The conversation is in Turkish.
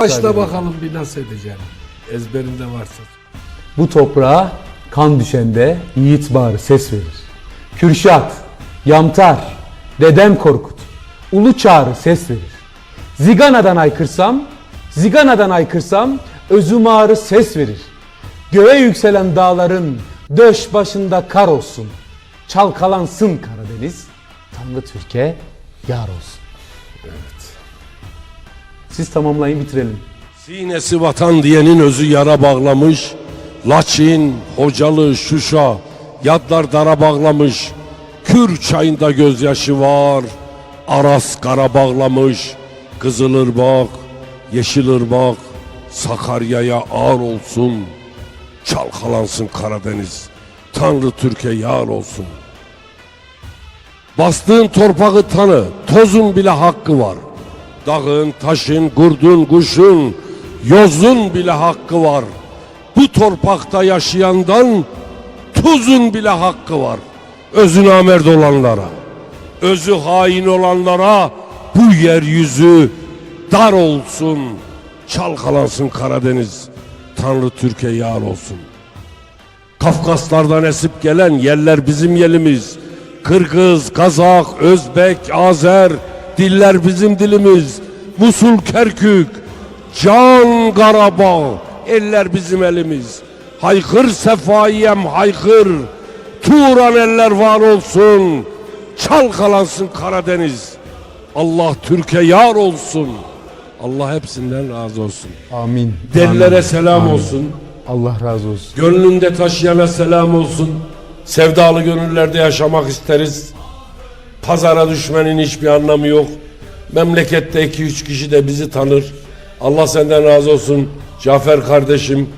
Başla bakalım bir nasıl edeceğim. Ezberinde varsa. Bu toprağa kan düşende yiğit bağrı ses verir. Kürşat, Yamtar, Dedem Korkut, Ulu Çağrı ses verir. Zigana'dan aykırsam, Zigana'dan aykırsam özüm ağrı ses verir. Göğe yükselen dağların döş başında kar olsun. Çalkalansın Karadeniz, Tanrı Türkiye yar olsun. Evet. Siz tamamlayın bitirelim. Sinesi vatan diyenin özü yara bağlamış. Laçin, Hocalı, Şuşa, yadlar dara bağlamış. Kür çayında gözyaşı var. Aras kara bağlamış. Kızılırmak, Yeşilırmak, Sakarya'ya ağır olsun. Çalkalansın Karadeniz. Tanrı Türkiye yar olsun. Bastığın torpağı tanı, tozun bile hakkı var. Dağın, taşın, kurdun, kuşun, yozun bile hakkı var. Bu torpakta yaşayandan tuzun bile hakkı var. Özü namerd olanlara, özü hain olanlara bu yeryüzü dar olsun. Çalkalansın Karadeniz, Tanrı Türkiye yar olsun. Kafkaslardan esip gelen yerler bizim yerimiz. Kırgız, Kazak, Özbek, Azer, diller bizim dilimiz. Musul, Kerkük, Can Karabağ, eller bizim elimiz. Haykır sefaiyem haykır, Turan eller var olsun. Çalkalansın Karadeniz. Allah Türkiye yar olsun. Allah hepsinden razı olsun. Amin. Dellere Amin. selam Amin. olsun. Allah razı olsun. Gönlünde taşıyana selam olsun. Sevdalı gönüllerde yaşamak isteriz. Pazara düşmenin hiçbir anlamı yok. Memlekette iki üç kişi de bizi tanır. Allah senden razı olsun. Cafer kardeşim,